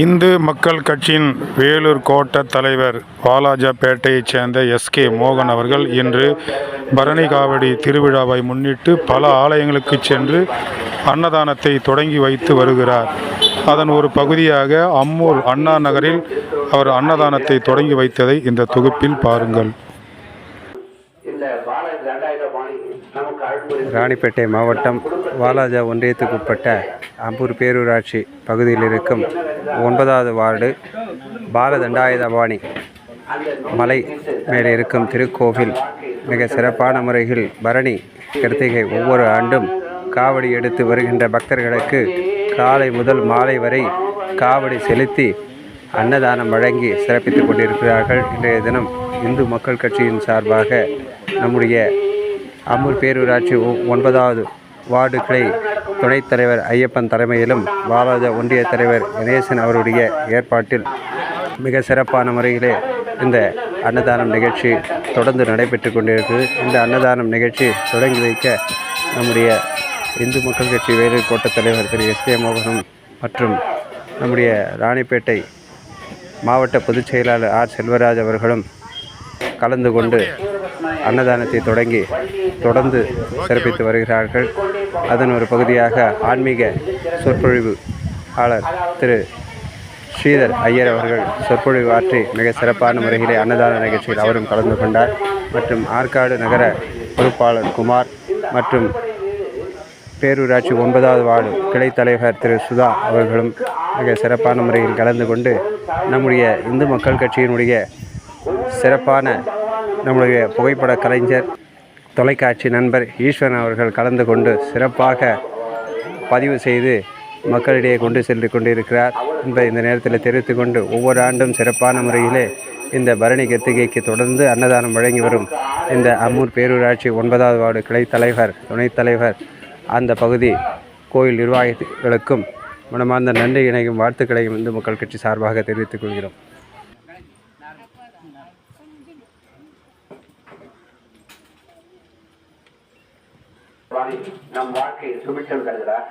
இந்து மக்கள் கட்சியின் வேலூர் கோட்ட தலைவர் வாலாஜாபேட்டையைச் சேர்ந்த எஸ்கே மோகன் அவர்கள் இன்று பரணி காவடி திருவிழாவை முன்னிட்டு பல ஆலயங்களுக்கு சென்று அன்னதானத்தை தொடங்கி வைத்து வருகிறார். அதன் ஒரு பகுதியாக அம்மூர் அண்ணா நகரில் அவர் அன்னதானத்தை தொடங்கி வைத்ததை இந்த தொகுப்பில் பாருங்கள். ராணிப்பேட்டை மாவட்டம் வாலாஜா ஒன்றியத்துக்குட்பட்ட அம்பூர் பேரூராட்சி பகுதியில் இருக்கும் ஒன்பதாவது வார்டு பாலதண்டாயுதபாணி மலை மேலே இருக்கும் திருக்கோவில். மிக சிறப்பான முறையில் பரணி கிருத்திகை ஒவ்வொரு ஆண்டும் காவடி எடுத்து வருகின்ற பக்தர்களுக்கு காலை முதல் மாலை வரை காவடி செலுத்தி அன்னதானம் வழங்கி சிறப்பித்துக் கொண்டிருக்கிறார்கள். இன்றைய தினம் இந்து மக்கள் கட்சியின் சார்பாக நம்முடைய அம்மூர் பேரூராட்சி ஒ- ஒன்பதாவது வார்டுகளை துணைத் தலைவர் ஐயப்பன் தலைமையிலும் பாலாஜா ஒன்றிய தலைவர் கணேசன் அவருடைய ஏற்பாட்டில் மிக சிறப்பான முறையிலே இந்த அன்னதானம் நிகழ்ச்சி தொடர்ந்து நடைபெற்று கொண்டிருக்கிறது. இந்த அன்னதானம் நிகழ்ச்சி தொடங்கி வைக்க நம்முடைய இந்து மக்கள் கட்சி வேலூர் கோட்ட தலைவர் திரு எஸ் கே மோகனும் மற்றும் நம்முடைய ராணிப்பேட்டை மாவட்ட பொதுச் செயலாளர் ஆர் செல்வராஜ் அவர்களும் கலந்து கொண்டு அன்னதானத்தை தொடங்கி தொடர்ந்து சிறப்பித்து வருகிறார்கள். அதன் ஒரு பகுதியாக ஆன்மீக சொற்பொழிவு ஆளர் திரு ஸ்ரீதர் ஐயர் அவர்கள் சொற்பொழிவு ஆற்றி மிக சிறப்பான முறையிலே அன்னதான நிகழ்ச்சியில் அவரும் கலந்து கொண்டார். மற்றும் ஆற்காடு நகர பொறுப்பாளர் குமார் மற்றும் பேரூராட்சி ஒன்பதாவது வார்டு கிளை தலைவர் திரு சுதா அவர்களும் மிக சிறப்பான முறையில் கலந்து கொண்டு நம்முடைய இந்து மக்கள் கட்சியினுடைய சிறப்பான நம்முடைய புகைப்பட கலைஞர் தொலைக்காட்சி நண்பர் ஈஸ்வரன் அவர்கள் கலந்து கொண்டு சிறப்பாக பதிவு செய்து மக்களிடையே கொண்டு சென்று கொண்டிருக்கிறார் என்பதை இந்த நேரத்தில் தெரிவித்து கொண்டு ஒவ்வொரு ஆண்டும் சிறப்பான முறையிலே இந்த பரணி கத்திகைக்கு தொடர்ந்து அன்னதானம் வழங்கி வரும் இந்த அம்மூர் பேரூராட்சி ஒன்பதாவது வார்டு கிளை தலைவர் துணைத் தலைவர் அந்த பகுதி கோயில் நிர்வாகிகளுக்கும் மனமார்ந்த நன்றி இணையும் வாழ்த்துக்களையும் இந்து மக்கள் கட்சி சார்பாக தெரிவித்துக் கொள்கிறோம். பாணி நம் வாழ்க்கையில் சுபிட்சம் தருகிறார்